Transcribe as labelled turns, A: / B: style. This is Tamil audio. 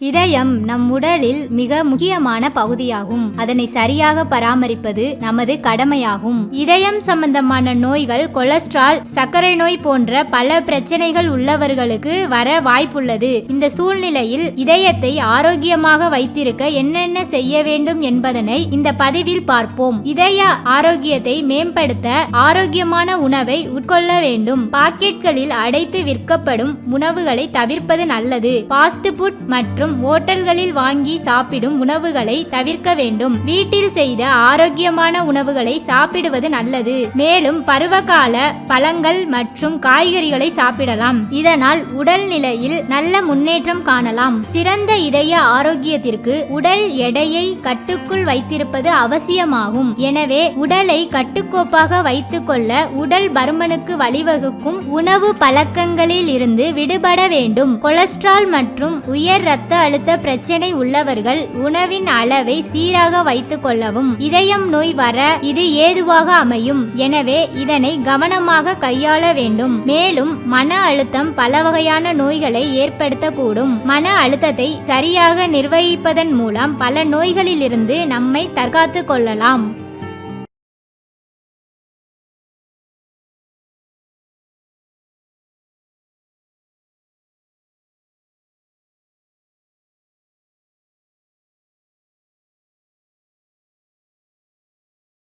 A: இதயம் நம் உடலில் மிக முக்கியமான பகுதியாகும். அதனை சரியாக பராமரிப்பது நமது கடமையாகும். இதயம் சம்பந்தமான நோய்கள் கொலஸ்ட்ரால் சர்க்கரை நோய் போன்ற பல பிரச்சனைகள் உள்ளவர்களுக்கு வர வாய்ப்புள்ளது. இந்த சூழ்நிலையில் இதயத்தை ஆரோக்கியமாக வைத்திருக்க என்னென்ன செய்ய வேண்டும் என்பதனை இந்த பதிவில் பார்ப்போம். இதய ஆரோக்கியத்தை மேம்படுத்த ஆரோக்கியமான உணவை உட்கொள்ள வேண்டும். பாக்கெட்களில் அடைத்து விற்கப்படும் உணவுகளை தவிர்ப்பது நல்லது. ஃபாஸ்ட் ஃபுட் மற்றும் ஓட்டல்களில் வாங்கி சாப்பிடும் உணவுகளை தவிர்க்க வேண்டும். வீட்டில் செய்த ஆரோக்கியமான உணவுகளை சாப்பிடுவது நல்லது. மேலும் பருவகால பழங்கள் மற்றும் காய்கறிகளை சாப்பிடலாம். இதனால் உடல்நிலையில் நல்ல முன்னேற்றம் காணலாம். சிறந்த இதய ஆரோக்கியத்திற்கு உடல் எடையை கட்டுக்குள் வைத்திருப்பது அவசியமாகும். எனவே உடலை கட்டுக்கோப்பாக வைத்துக்கொள்ள உடல் பருமனுக்கு வழிவகுக்கும் உணவு பழக்கங்களில் இருந்து விடுபட வேண்டும். கொலஸ்ட்ரால் மற்றும் உயர் இரத்த அழுத்த பிரச்சனை உள்ளவர்கள் உணவின் அளவை சீராக வைத்துக் கொள்ளவும் இதயம் நோய் வர இது ஏதுவாக அமையும். எனவே இதனை கவனமாக கையாள வேண்டும். மேலும் மன அழுத்தம் பல வகையான நோய்களை ஏற்படுத்தக்கூடும். மன அழுத்தத்தை சரியாக நிர்வகிப்பதன் மூலம் பல நோய்களிலிருந்து நம்மை தற்காத்துக் கொள்ளலாம்.